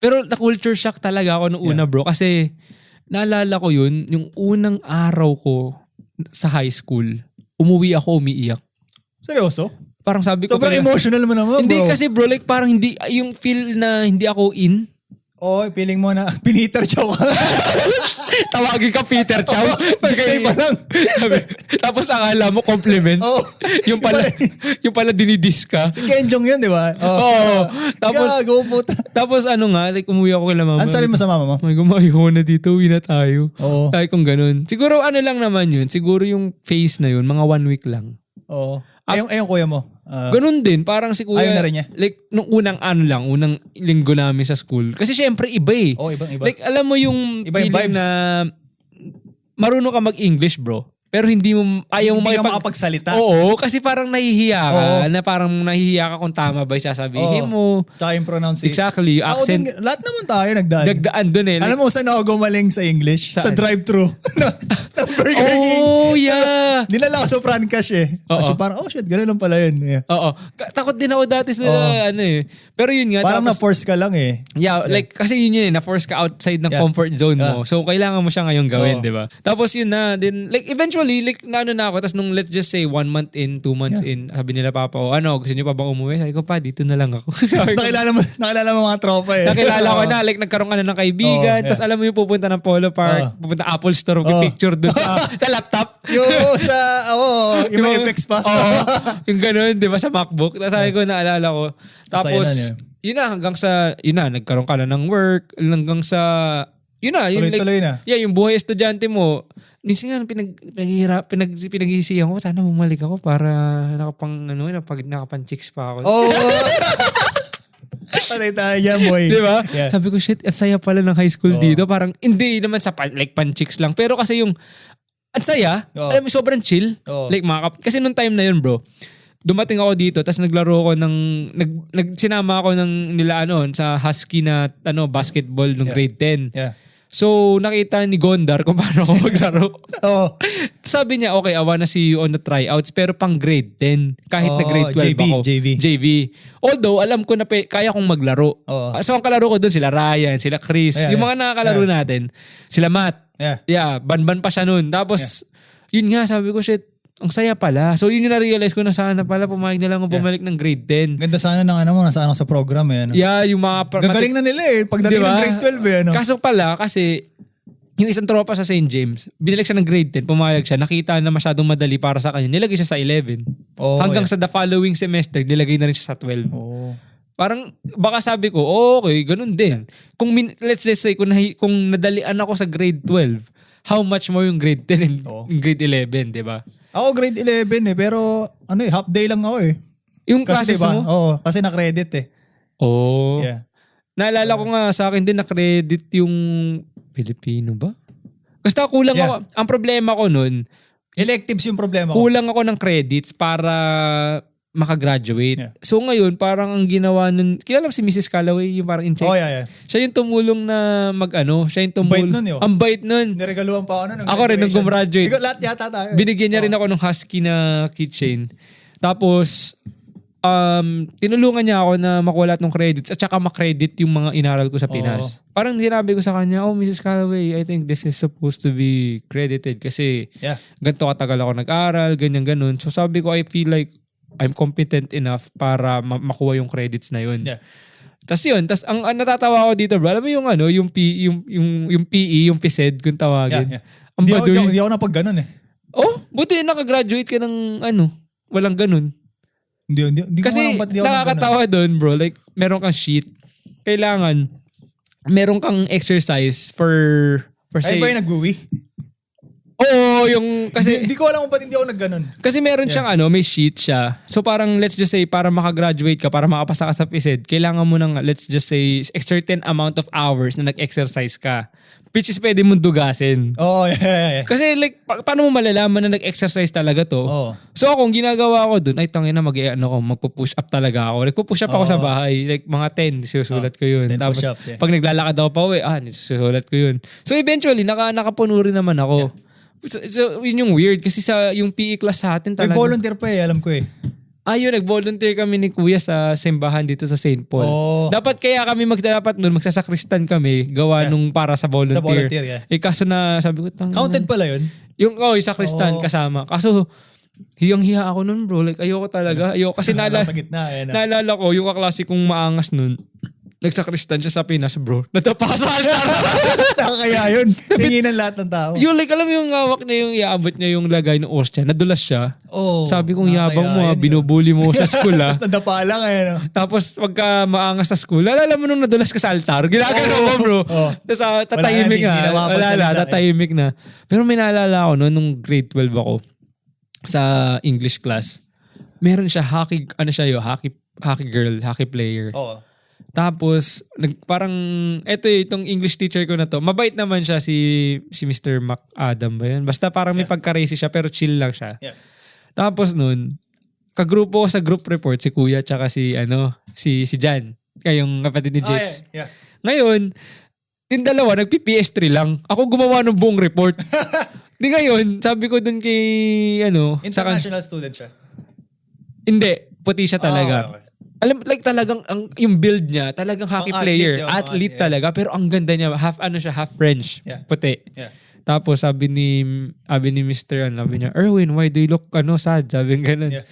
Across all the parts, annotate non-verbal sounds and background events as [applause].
Pero na-culture shock talaga ako nung una bro kasi naalala ko yun, yung unang araw ko sa high school, umuwi ako umiiyak. Seryoso? Parang sabi ko, Sobrang talaga- emotional mo naman, hindi bro. kasi bro, like parang hindi, yung feel na hindi ako in. Oo, feeling mo na, [laughs] piniter chow ka. [laughs] Tawagin ka Peter Chow. First day pa lang. Sabi- Tapos akala mo compliment. Oo. yung pala, yung pala dinidis ka. Si Kenjong yun, di ba? Oo. Tapos- Gago, puta. Tapos ano nga, like umuwi ako kay mama. Ano sabi mo sa mama mo? May gumayo na dito, uwi na tayo. Oo. Sabi kong ganun. Siguro ano lang naman yun, siguro yung phase na yun, mga one week lang. Oo. Ayong, ayong kuya mo. ah, Ganun din, parang si kuya. Ayaw na rin niya? Like, nung unang ano lang, unang linggo namin sa school. Kasi syempre iba eh. Oo, ibang iba. Like, alam mo yung Iba yung feeling vibes. na marunong ka mag-English, bro. Pero hindi mo, ayaw mo Hindi ka makipag- makapagsalita. Oo, kasi parang nahihiya ka. Oo. Na parang nahihiya ka kung tama ba yung sasabihin Oo. mo. Tsaka yung pronunciation. Exactly, yung Ako accent. din, lahat naman tayo nagdaan. Nagdaan dun eh. Alam mo saan ako gumaling sa English? Sa Saan? drive-thru. [laughs] Ng Burger King. oh, yeah. Dinala ko sa Francash eh. Kasi Oo. parang, oh shit, ganun lang pala yun. Yeah. Oo. Takot din ako dati sa Oo. ano eh. Pero yun nga. Parang tapos- na-force ka lang eh. Yeah, like kasi yun yun eh, na-force ka outside ng Yeah. comfort zone mo. So kailangan mo siya ngayon gawin, Oo. di ba? Tapos yun na, then like eventually, like naano na ako, tapos nung let's just say one month in, two months in, sabi nila papa, oh, ano, gusto niyo pa bang umuwi? Sabi ko pa, dito na lang ako. [laughs] Tapos nakilala mo, nakilala mo mga tropa eh. Nakilala ko na, like nagkaroon ka na ng kaibigan, Oo, yeah. tapos alam mo yung pupunta ng Polo Park, Oo. pupunta Apple Store, Oo. picture sa, [laughs] sa laptop. Yung sa, oo, yung may Yung- effects pa. Oo. [laughs] yung ganun, di ba, sa MacBook. Tapos sabi ko, naalala ko. Tapos, na yun na, hanggang sa, yun na, nagkaroon ka na ng work, hanggang sa, yun na, yun Tuloy-tuloy na. Yeah, yung buhay estudyante mo, minsan nga, pinag, pinaghihirap, pinag, pinaghihisihan ko, sana bumalik ako para nakapang, ano, napag, nakapan-chicks pa ako. Oo. [laughs] Patay tayo dyan, boy. Di ba? Yeah. Sabi ko, shit, ang saya pala ng high school Oo. dito. Parang, hindi naman sa pan, like pan-chicks lang. Pero kasi yung, ang saya, Oo. alam mo, sobrang chill. Oo. Like, mga, kap- kasi nung time na yun, bro, dumating ako dito, tapos naglaro ako ng, nag, nag, sinama ako ng nila, ano, sa Husky na, ano, basketball nung Yeah. grade 10. Yeah. So, nakita ni Gondar kung [laughs] paano ako maglaro. Oo. Sabi niya, okay, I wanna see you on the tryouts, pero pang grade 10. Kahit na Oo, grade 12 JV, ako. JV. JV. Although, alam ko na pe, kaya kong maglaro. Oo. Ah, So, ang kalaro ko doon, sila Ryan, sila Chris. Yeah, yung yeah. mga nakakalaro natin. Sila Matt. Yeah. Yeah, ban-ban pa siya noon. Tapos, yun nga, sabi ko, shit, ang saya pala. So, yun yung na-realize ko na sana pala, pumayag na lang ako bumalik ng grade 10. Ganda sana ng ano mo, nasaan ako sa program eh. Ano? Yeah, yung mga... pra- Gagaling na nila eh. Pagdating Di ba? ng grade 12 eh. Ano? Kaso pala, kasi yung isang tropa sa St. James, binalik siya ng grade 10, pumayag siya, nakita na masyadong madali para sa kanya, nilagay siya sa 11. Oo, Hanggang yeah. sa the following semester, nilagay na rin siya sa 12. Oo. Parang, baka sabi ko, oh, okay, ganun din. Kung, min- let's just say, kung, nahi- kung nadalian ako sa grade 12, how much more yung grade 10 and Oo. yung grade 11, di ba? Ako grade 11 eh. Pero ano eh, half day lang ako eh. Yung Kasi classes diba? mo? Oo. Kasi na-credit eh. Oh. Yeah. Naalala ko nga sa akin din na credit yung Filipino ba? Basta kulang Yeah. ako. Ang problema ko nun, Electives yung problema ko. kulang ako ng credits para makagraduate. Yeah. So ngayon, parang ang ginawa nun, kilala mo si Mrs. Callaway, yung parang in-check. Oh, yeah, yeah. Siya yung tumulong na mag-ano, siya yung tumulong. bait nun, yo. Ang bait nun. Niregaluhan pa ako nun. Ako rin, nung gumraduate. Siguro lahat yata tayo. Binigyan niya rin ako ng husky na keychain. Tapos, um, tinulungan niya ako na makuha lahat ng credits at saka makredit yung mga inaral ko sa Pinas. Parang sinabi ko sa kanya, oh Mrs. Callaway, I think this is supposed to be credited kasi Yeah. ganito katagal ako nag-aral, ganyan ganun. So sabi ko, I feel like I'm competent enough para ma- makuha yung credits na yun. Yeah. Tapos yun, tas ang, ang natatawa ako dito, bro, alam mo yung ano, yung P, yung yung yung PE, yung PSED kung Yeah, tawagin. yeah. Ang Di ako, di, baduy. ako, di ako napag ganun eh. Oh, buti nakagraduate ka ng ano, walang ganun. Hindi, hindi, hindi ko Kasi alam ba't di ako nakakatawa doon, bro. Like, meron kang sheet. Kailangan, meron kang exercise for, for Ay say, ba yung nag-uwi? Oo, yung, kasi, Hindi, ko alam kung ba't hindi ako nag-ganun. kasi meron siyang ano, may sheet siya. So parang, let's just say, para makagraduate ka, para makapasa ka sa PSED, kailangan mo ng, let's just say, a certain amount of hours na nag-exercise ka. Which is pwede mong dugasin. Oo, oh, yeah, yeah, yeah. Kasi like, pa- paano mo malalaman na nag-exercise talaga to? Oo. So ako, ang ginagawa ko dun, ay tangin na mag ano ko, magpo-push up talaga ako. Nagpo-push up ako sa bahay. Like mga 10, susulat ko yun. 10 Tapos push-ups, yeah. pag naglalakad ako pa uwi, ah, susulat ko yun. So eventually, naka, nakapuno rin naman ako. So, so, yun yung weird kasi sa yung PE class sa atin May talaga. volunteer pa eh, alam ko eh. Ah, yun, nag-volunteer kami ni Kuya sa simbahan dito sa St. Paul. Oh. Dapat kaya kami magdapat nun, magsasakristan kami, gawa Yeah. nung para sa volunteer. Sa volunteer, yeah. Eh kaso na, sabi ko, tang, Counted pala yun. Yung, oh, yung sakristan Oh. kasama. Kaso, hiyang-hiya ako nun bro. Like, ayoko talaga. Ayoko. Kasi naala, [laughs] Nasa gitna. Ayan na. naalala ko, yung kaklase kong maangas nun, nagsakristan siya sa Pinas, bro. [laughs] Natapa sa altar. Nakakaya yun. Tingin ng lahat ng tao. yung like, alam mo yung hawak niya, yung iabot niya yung lagay ng ostya. Nadulas siya. Oh, Sabi kong yabang mo, ah, yun. binubuli mo sa [laughs] school ah. Tapos nadapa lang. Ayan, oh. Tapos pagka maangas sa school, alala mo nung nadulas ka sa altar, ginagano Oo. mo bro. Oo. Tapos ah, Wala tatahimik na, na Wala na, eh. tatahimik na. Pero may naalala ako no, nung grade 12 ako sa English class. Meron siya hockey, ano siya yo, hockey, hockey girl, hockey player. Oo. Tapos, nag, parang, eto eh, itong English teacher ko na to, mabait naman siya si, si Mr. Mac Adam ba yun? Basta parang may pagka-racy siya pero chill lang siya. Yeah. Tapos nun, kagrupo ko sa group report si Kuya tsaka si ano, si si Jan, kayong kapatid ni Ah, Jex. yeah, yeah. Ngayon, yung dalawa nagpi-PS3 lang. Ako gumawa ng buong report. [laughs] Di ngayon, sabi ko dun kay ano, International student siya. hindi, puti siya talaga. Okay, okay. Alam like talagang ang yung build niya, talagang hockey Pang-athlete player, yun, athlete pang-athlete, yeah. talaga pero ang ganda niya, half ano siya, half French, Yeah. puti. Yeah. Tapos sabi ni sabi ni Mr. ano, sabi niya, Erwin, why do you look ano sad? Sabi niya ganun. Yeah.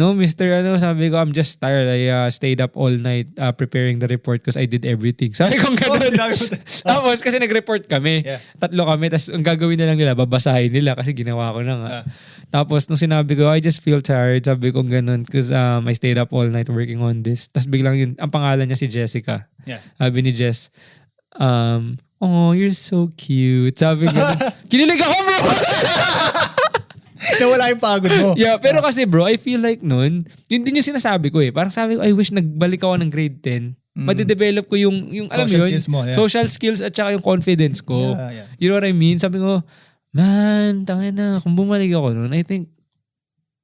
No, Mr. Ano, sabi ko, I'm just tired. I uh, stayed up all night uh, preparing the report because I did everything. Sabi ko Oh, ganun. mo. [laughs] Tapos kasi nag-report kami. Yeah. Tatlo kami. Tapos ang gagawin na lang nila, babasahin nila kasi ginawa ko na nga. Ah. Tapos nung sinabi ko, I just feel tired. Sabi ko ganun because um, I stayed up all night working on this. Tapos biglang yun, ang pangalan niya si Jessica. Yeah. Sabi ni Jess, um, oh, you're so cute. Sabi ko, [laughs] kinilig ako bro! [laughs] [laughs] Nawala yung pagod mo. yeah, pero kasi bro, I feel like nun, yun din yung sinasabi ko eh. Parang sabi ko, I wish nagbalik ako ng grade 10. Madidevelop ko yung, yung alam mo Social yun, skills mo, yeah. social skills at saka yung confidence ko. Yeah, yeah. You know what I mean? Sabi ko, man, tangin na, kung bumalik ako nun, I think,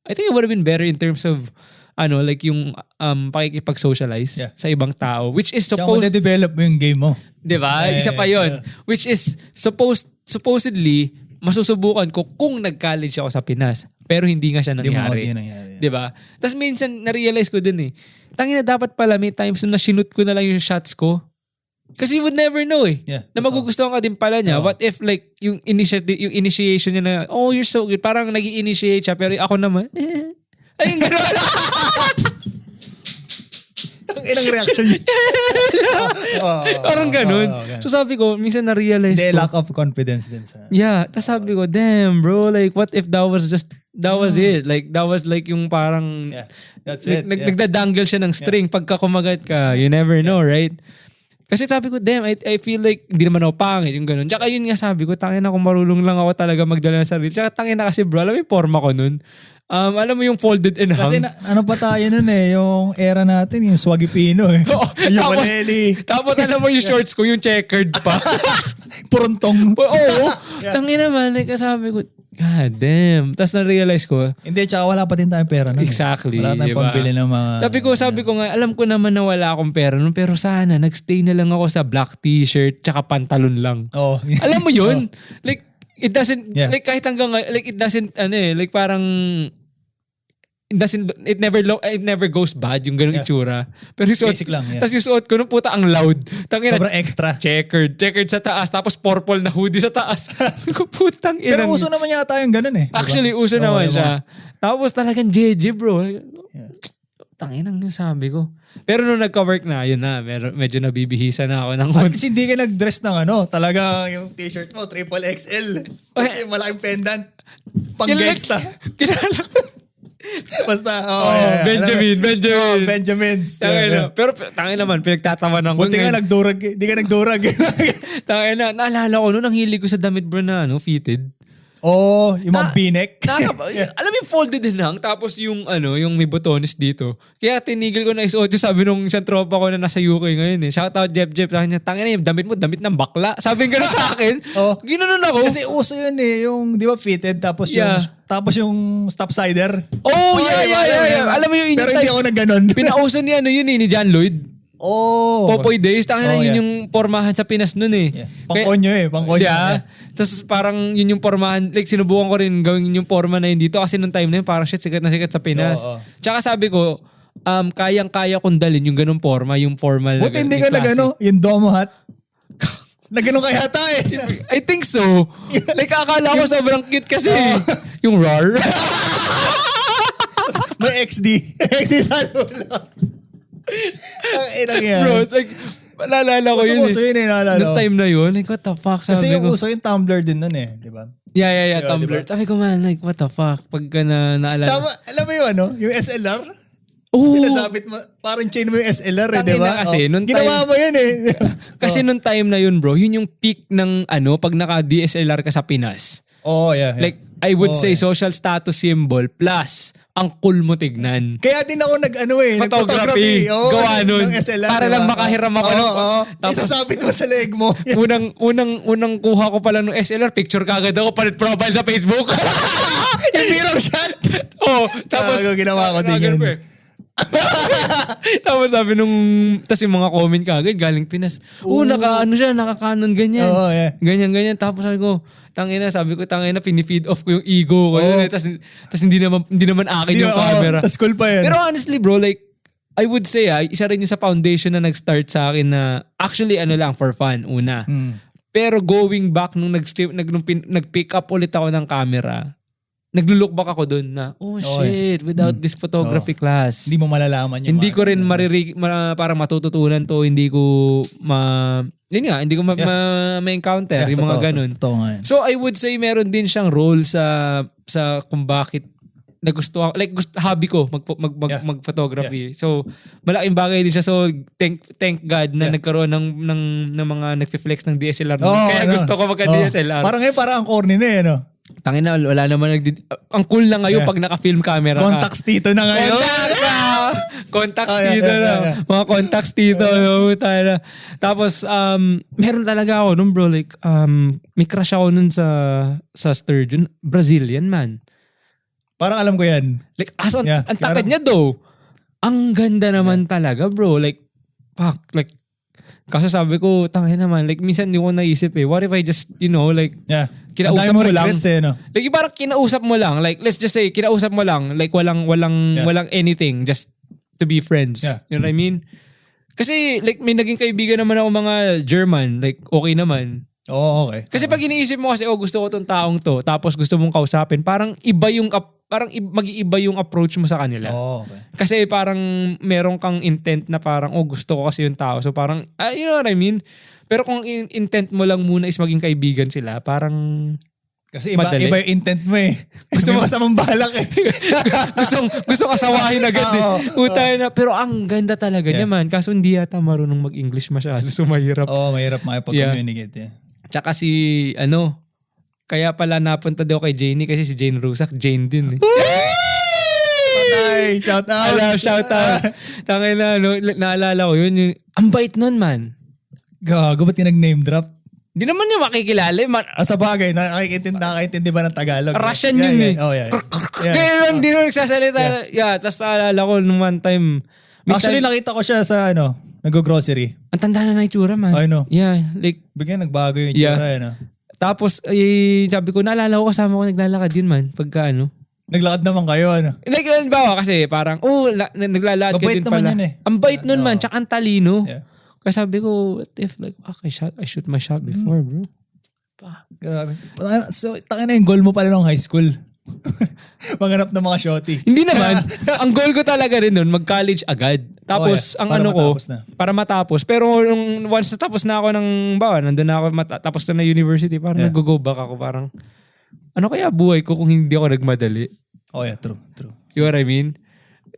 I think it would have been better in terms of, ano, like yung um, pakikipag-socialize Yeah. sa ibang tao, which is supposed, develop mo yung game mo. di ba? Eh, Isa pa yon Which is supposed, supposedly, masusubukan ko kung nag-college ako sa Pinas. Pero hindi nga siya Hindi mo nangyari. hindi nangyari. Di ba? Tapos minsan, na-realize ko din eh. Tangina dapat pala may times na sinut ko na lang yung shots ko. Kasi you would never know eh. Yeah, na magugustuhan ka din pala niya. Oo. What if like yung initiative, yung initiation niya na, oh, you're so good. Parang nag initiate siya. Pero ako naman, [laughs] eh. Ayun, gano'n. [laughs] Ang inang reaction niya. [laughs] Parang ganun. So sabi ko, minsan na-realize Hindi, ko. lack of confidence din sa... Yeah. Tapos sabi ko, damn bro, like what if that was just, that was it. Like that was like yung parang, Yeah, that's it. nag, yeah. nagdadangle siya ng string. Pagka kumagat ka, you never know, right? Kasi sabi ko, damn, I, I feel like hindi naman ako pangit, yung ganun. Tsaka yun nga sabi ko, tangin na kung marulong lang ako talaga magdala ng sarili. Tsaka tangin na kasi bro, alam mo yung forma ko nun. Um, alam mo yung folded and hung? Kasi na, ano pa tayo nun eh, yung era natin, yung swaggy pino eh. [laughs] yung tapos, waleli, tapos alam mo yung shorts ko, yung checkered pa. [laughs] puruntong. [laughs] Oo, tangin naman. Like, sabi ko, God damn. Tapos na-realize ko, Hindi, tsaka wala pa din tayong pera nun. eh. Exactly, Wala tayong diba? pambili ng mga... Sabi ko, sabi ko nga, alam ko naman na wala akong pera nun, pero sana nagstay na lang ako sa black t-shirt tsaka pantalon lang. Oh. alam mo yun? Like, it doesn't, Yeah. like kahit hanggang, like it doesn't, ano eh, like parang, doesn't, it never, lo, it never goes bad yung ganung Yeah. itsura. Pero yung suot, Basic lang, yeah. Tapos yung suot ko, nung puta, ang loud. Tangina, Sobrang extra. checkered, checkered sa taas, tapos purple na hoodie sa taas. [laughs] Putang ina. Pero uso naman yata yung ganun eh. diba? Actually, uso Oo, naman yung siya. Tapos talagang JJ bro. Yeah. Tanginang sabi ko. Pero nung nagka-work na, yun na, mer- medyo nabibihisa na ako ng At konti. least hindi ka nag-dress ng ano, talaga yung t-shirt mo, triple XL. Kasi malaking pendant. Pang Kilala-. [laughs] Kilala. [laughs] Basta, oh, Oh, yeah, yeah. Benjamin, Alam Benjamin. Oh, Benjamins. Yeah, Tangina. yeah. Pero tangin naman, pinagtatawanan ko. Buti nga nagdurag, hindi ka nagdurag. [laughs] Tangin na, naalala ko noon, ang hilig ko sa damit bro na ano, fitted. Oh, yung mga Na- binek. Nakaka- [laughs] Alam mo yung folded din lang, tapos yung ano, yung may botones dito. Kaya tinigil ko na isuot yung sabi nung isang tropa ko na nasa UK ngayon eh. Shout out Jeff Jeff. Sabi niya, tangin na yung damit mo, damit ng bakla. Sabi nga sa akin. [laughs] Oh. Ginanon ako. Kasi uso yun eh, yung, di ba, fitted, tapos Yeah. yung, tapos yung stop sider. oh, yeah, yeah, yeah, yeah. Alam mo yung Pero hindi ako nag ganon. [laughs] Pinauso ni ano yun eh, ni John Lloyd. Oh. Popoy Days, tangina Oh, yun yeah. yung pormahan sa Pinas nun eh. Yeah. Pangkonyo eh. Pangkonyo. Yeah. Tapos parang yun yung pormahan, like sinubukan ko rin gawin yung porma na yun dito kasi nung time na yun parang shit, sikat na sikat sa Pinas. Oo, oo. Tsaka sabi ko, um, kayang-kaya kong dalin yung ganung forma, yung formal Buti hindi ka nag classic. ano, yung domo hat. [laughs] na ganun kaya eh. [laughs] I think so. Like akala ko sobrang cute kasi. [laughs] yung rar. May XD. XD sa. Ang inang yan. Bro, like, naalala ko Gusto yun ko eh. uso yun eh, naalala Noong ko. time na yun, like what the fuck, sabi Kasi yung ko. uso yung Tumblr din nun eh. Di ba? Yeah, yeah, yeah, Yeah, Tumblr. diba? Sabi ko man, like what the fuck, pagka na naalala. Tama, alam mo yung ano, yung SLR? Oo. Sinasabit mo, parang chain mo yung SLR eh, di ba? kasi, Oh. nung Ginawa time- mo yun eh. [laughs] Kasi nung time na yun bro, yun yung peak ng ano, pag naka-DSLR ka sa Pinas. oh, yeah, yeah. Like, I would Oh, say social status symbol plus ang cool mo tignan. Kaya din ako nag ano eh, Photography. nag-photography. Oo, Gawa nun. ng SLR. Para lang ba? makahiram ako Oo, ng- oo. Tapos- Isasabit mo sa leg mo. [laughs] unang unang unang kuha ko pala ng SLR, picture kagad ako palit profile sa Facebook. [laughs] yung mirror shot. [laughs] oh, tapos Gago, ginawa ko din Gago yun. eh. [laughs] tapos sabi nung tas yung mga comment kagad galing Pinas. Oh, naka ano siya, nakakanon ganyan. Oo, yeah. Ganyan ganyan tapos sabi ko, tangina sabi ko tangina pinifeed off ko yung ego ko yun. Oo. Eh. Tas, tas hindi naman hindi naman akin yung camera. Tapos cool pa yun. Pero honestly bro, like, I would say ah, isa rin yung sa foundation na nag-start sa akin na actually ano lang for fun, una. Hmm. Pero going back nung nag, nag, nung pin- nag-pick up ulit ako ng camera, naglo-look back ako dun na, oh Oo, shit, without this photography class, Hindi mo malalaman yung hindi ko rin maririg, ma, parang matututunan to, hindi ko ma, yun nga, hindi ko ma, Yeah. ma- ma-encounter, Yeah, yung mga totoo, ganun. Totoo yan. So I would say meron din siyang role sa sa kung bakit nagustuhan like gusto hobby ko mag mag, mag, Yeah. mag-photography. So malaking bagay din siya. So thank thank God na Yeah. nagkaroon ng ng ng mga nagfi-flex ng DSLR. Oo, Kaya ano. gusto ko Oo. magka-DSLR. Parang ngayon, parang ang corny na eh, no? Tangin na wala naman nagdi Ang cool na ngayon Yeah. pag naka-film camera ka. Contacts dito na ngayon. Contacts na! [laughs] Contacts Oh, yeah, dito yeah, na. yeah, yeah. Mga contacts dito. no, tayo na. Tapos, um, meron talaga ako nun bro, like, um, may crush ako nun sa, sa Sturgeon. Brazilian man. Parang alam ko yan. Like, aso, Yeah, ang takad parang- niya though. Ang ganda naman talaga bro. Like, fuck, like, kaso sabi ko, tangin naman, like, minsan hindi ko naisip eh, what if I just, you know, like, Yeah. Kinausap dami mo lang. regrets eh, no? Like yung parang kinausap mo lang, like let's just say kinausap mo lang, like walang walang Yeah. walang anything just to be friends. Yeah. You know what I mean? Kasi like may naging kaibigan naman ako mga German, like okay naman. Oo, okay. Kasi pag iniisip mo kasi oh gusto ko tong taong to, tapos gusto mong kausapin, parang iba yung parang mag-iiba yung approach mo sa kanila. Oo, okay. Kasi parang meron kang intent na parang, oh gusto ko kasi yung tao. So parang, ah, you know what I mean? Pero kung in- intent mo lang muna is maging kaibigan sila, parang Kasi iba, Madali. iba yung intent mo eh. [laughs] Gusto mo- masamang balak eh. [laughs] gusto gusto kasawahin agad eh. Oo, Utay na. Pero ang ganda talaga Yeah. niya man. Kaso hindi yata marunong mag-English masyado. So mahirap. Oo, mahirap makipag-communicate. Yeah. Tsaka si, ano, kaya pala napunta daw kay Janie kasi si Jane Rusak, Jane din eh. Patay, shout out. Alam, shout out. Tangay na, no, naalala ko yun. Yung, ang bait nun man. Gago, ba't yung nag-name drop? Hindi naman niya makikilala. eh. Ma- Ah, sa bagay, nakakaintindi, nakakaintindi ba ng Tagalog? Russian yeah, yun yeah. eh. Oh, yeah. yeah. Kaya lang, di naman nagsasalita. Yeah. Tapos naalala ko nung one time. Actually, time- nakita ko siya sa ano, nag-grocery. ang tanda na ng itsura man. I know. Yeah, like, Bigyan nagbago yung Yeah. tsura, ano. Tapos, eh, sabi ko, naalala ko kasama ko naglalakad yun man. Pagka ano. Naglakad naman kayo, ano. Like, halimbawa kasi parang, oh, la, na- naglalakad ka din naman pala. yun eh. Ang bait nun man, Oo. tsaka ang talino. Yeah. Kaya sabi ko, what if like, okay, shot, I shoot my shot before, bro. Grabe. So, tangin na yung goal mo pala nung high school. [laughs] Manganap ng mga shorty. Hindi naman. [laughs] ang goal ko talaga rin nun, mag-college agad. Tapos, Oh, yeah. ang Para ano ko, na. para matapos. Pero nung once natapos na ako ng, bawa, nandun na ako, tapos na na university, parang Yeah. nag-go back ako. Parang, ano kaya buhay ko kung hindi ako nagmadali? Oh yeah, true, true. You know what I mean?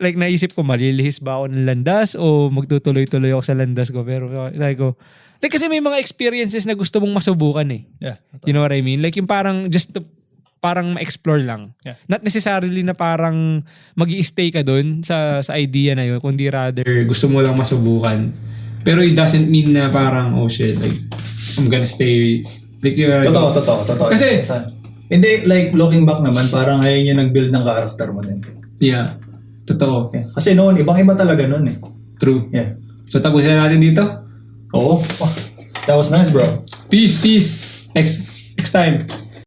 Like, naisip ko, malilihis ba ako ng landas o magtutuloy-tuloy ako sa landas ko? Pero, like ko, like, kasi may mga experiences na gusto mong masubukan eh. Yeah. You know what I mean? Like, yung parang, just to, parang ma-explore lang. Yeah. Not necessarily na parang mag stay ka dun sa, sa idea na yun, kundi rather, gusto mo lang masubukan. Pero it doesn't mean na parang, oh shit, like, I'm gonna stay, like, uh, Totoo, totoo, totoo. Kasi- hindi, like, looking back naman, parang ngayon yung nag-build ng character mo din. yeah, totoo, Yeah. Kasi noon, ibang-iba talaga noon eh. true. Yeah. So tapusin na natin dito. Oo. [laughs] That was nice, bro. Peace, peace. Next, next time.